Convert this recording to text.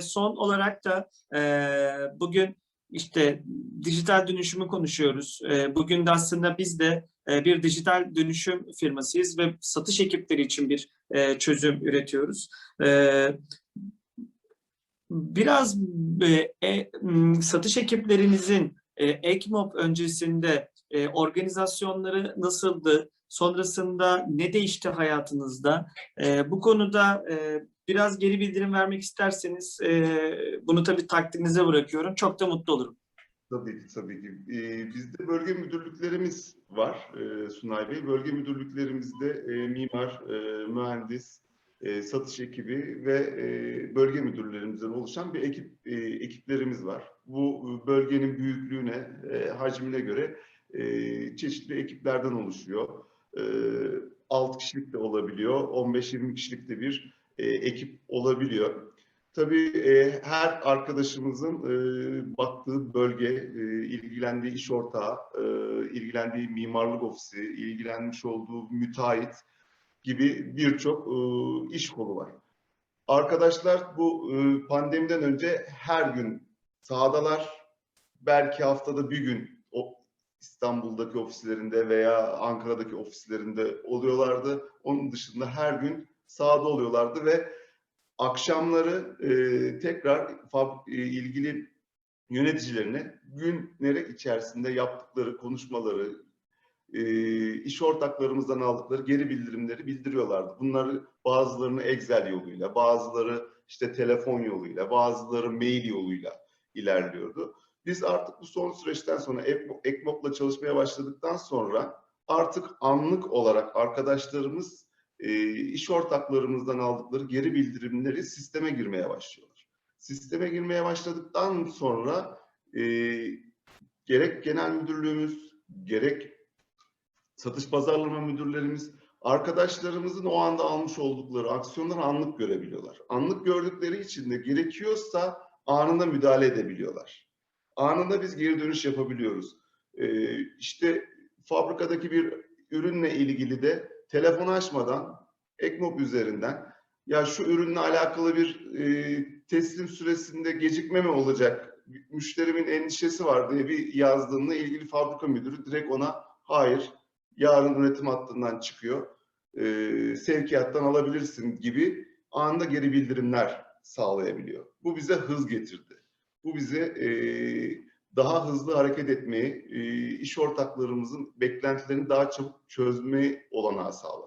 son olarak da e, bugün işte dijital dönüşümü konuşuyoruz. E, bugün de aslında biz de e, bir dijital dönüşüm firmasıyız ve satış ekipleri için bir e, çözüm üretiyoruz. E, biraz e, e, satış ekiplerinizin e, EKMOP öncesinde e, organizasyonları nasıldı? Sonrasında ne değişti hayatınızda? E, bu konuda e, biraz geri bildirim vermek isterseniz e, bunu tabii takdirinize bırakıyorum. Çok da mutlu olurum. Tabii ki, tabii ki. Ee, bizde bölge müdürlüklerimiz var e, Sunay Bey. Bölge müdürlüklerimizde e, mimar, e, mühendis, e, satış ekibi ve e, bölge müdürlerimizden oluşan bir ekip e, ekiplerimiz var. Bu bölgenin büyüklüğüne, e, hacmine göre e, çeşitli ekiplerden oluşuyor. E, 6 kişilik de olabiliyor, 15-20 kişilik de bir e, ekip olabiliyor. Tabii e, her arkadaşımızın e, baktığı bölge, e, ilgilendiği iş ortağı, e, ilgilendiği mimarlık ofisi, ilgilenmiş olduğu müteahhit gibi birçok e, iş kolu var. Arkadaşlar bu e, pandemiden önce her gün sahadalar, belki haftada bir gün İstanbul'daki ofislerinde veya Ankara'daki ofislerinde oluyorlardı. Onun dışında her gün sahada oluyorlardı ve akşamları e, tekrar fab- e, ilgili yöneticilerine günleri içerisinde yaptıkları konuşmaları, e, iş ortaklarımızdan aldıkları geri bildirimleri bildiriyorlardı. Bunları bazılarını Excel yoluyla, bazıları işte telefon yoluyla, bazıları mail yoluyla ilerliyordu. Biz artık bu son süreçten sonra Ekmok'la çalışmaya başladıktan sonra artık anlık olarak arkadaşlarımız e, iş ortaklarımızdan aldıkları geri bildirimleri sisteme girmeye başlıyorlar. Sisteme girmeye başladıktan sonra e, gerek genel müdürlüğümüz, gerek satış pazarlama müdürlerimiz arkadaşlarımızın o anda almış oldukları aksiyonları anlık görebiliyorlar. Anlık gördükleri için de gerekiyorsa anında müdahale edebiliyorlar. Anında biz geri dönüş yapabiliyoruz. E, işte fabrikadaki bir ürünle ilgili de telefonu açmadan Ekmop üzerinden ya şu ürünle alakalı bir e, teslim süresinde gecikme mi olacak? Müşterimin endişesi var diye bir yazdığında ilgili fabrika müdürü direkt ona hayır yarın üretim hattından çıkıyor. E, sevkiyattan alabilirsin gibi anında geri bildirimler sağlayabiliyor. Bu bize hız getirdi. Bu bize e, daha hızlı hareket etmeyi, e, iş ortaklarımızın beklentilerini daha çabuk çözmeyi olanağı sağladı.